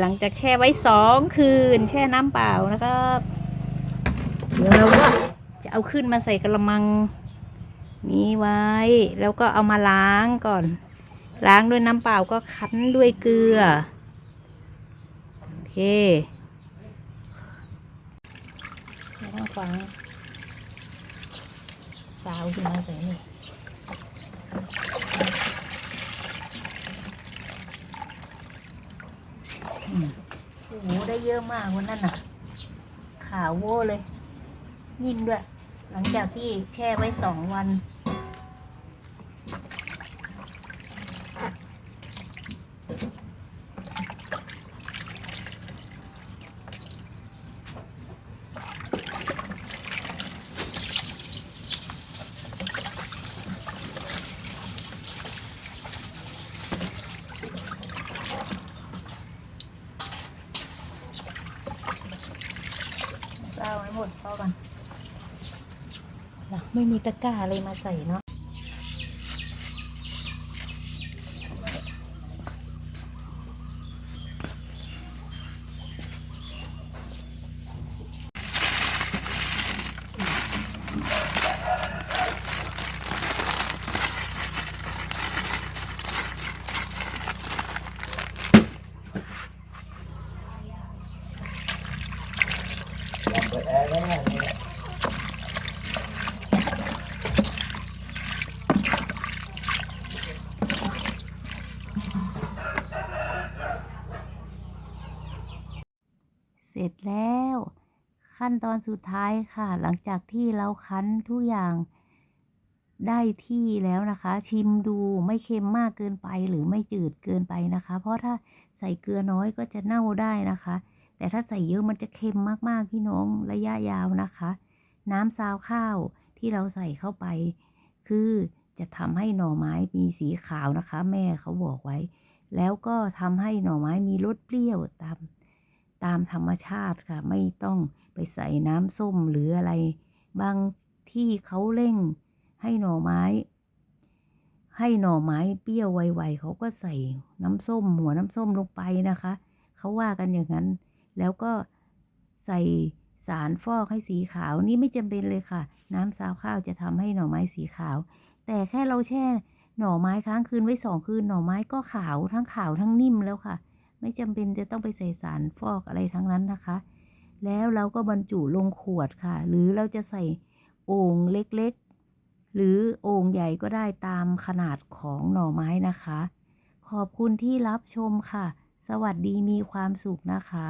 หลังจากแช่ไว้สองคืน แช่น้ำเปล่านะครับเดี๋ยวเราก็จะเอาขึ้นมาใส่กระมัง นี้ไว้ แล้วก็เอามาล้างก่อน ล้างด้วยน้ำเปล่าก็คั้นด้วยเกลือ โอเคไม่ต้องฟังสาวขึ้นมาใส่นี่ อืมโอ้โหได้เยอะมากวันนั้นน่ะ ขาวโว้เลย นิ่มด้วย หลังจากที่แช่ไว้สองวัน เอาไว้ากันไม่มีตะกร้าเลยมาใส่เนาะ เปิดแอร์ได้ไหมเนี่ย เส ร็จแล้ว ขั้นตอนสุดท้ายค่ะ หลังจากที่เราคั้นทุกอย่างได้ที่แล้วนะคะ ชิมดูไม่เค็มมากเกินไปหรือไม่จืดเกินไปนะคะ เพราะถ้าใส่เกลือน้อยก็จะเน่าได้นะคะ แต่ถ้าใส่เยอะมันจะเค็มมากๆพี่น้องระยะยาวนะคะ น้ำซาวข้าวที่เราใส่เข้าไป คือจะทำให้หน่อไม้มีสีขาวนะคะ แม่เขาบอกไว้ แล้วก็ทำให้หน่อไม้มีรสเปรี้ยวตาม ตามธรรมชาติค่ะ ไม่ต้องไปใส่น้ำส้มหรืออะไร บางที่เขาเร่งให้หน่อไม้ ให้หน่อไม้เปรี้ยวไวๆเขาก็ใส่น้ำส้ม หัวน้ำส้มลงไปนะคะ เขาว่ากันอย่างนั้น แล้วก็ใส่สารฟอกให้สีขาวนี่ไม่จำเป็นเลยค่ะ น้ำซาวข้าวจะทำให้หน่อไม้สีขาว แต่แค่เราแช่หน่อไม้ค้างคืนไว้สองคืนหน่อไม้ก็ขาวทั้งขาวทั้งนิ่มแล้วค่ะ ไม่จำเป็นจะต้องไปใส่สารฟอกอะไรทั้งนั้นนะคะ แล้วเราก็บรรจุลงขวดค่ะ หรือเราจะใส่โอ่งเล็กๆ หรือโอ่งใหญ่ก็ได้ตามขนาดของหน่อไม้นะคะ ขอบคุณที่รับชมค่ะ สวัสดีมีความสุขนะคะ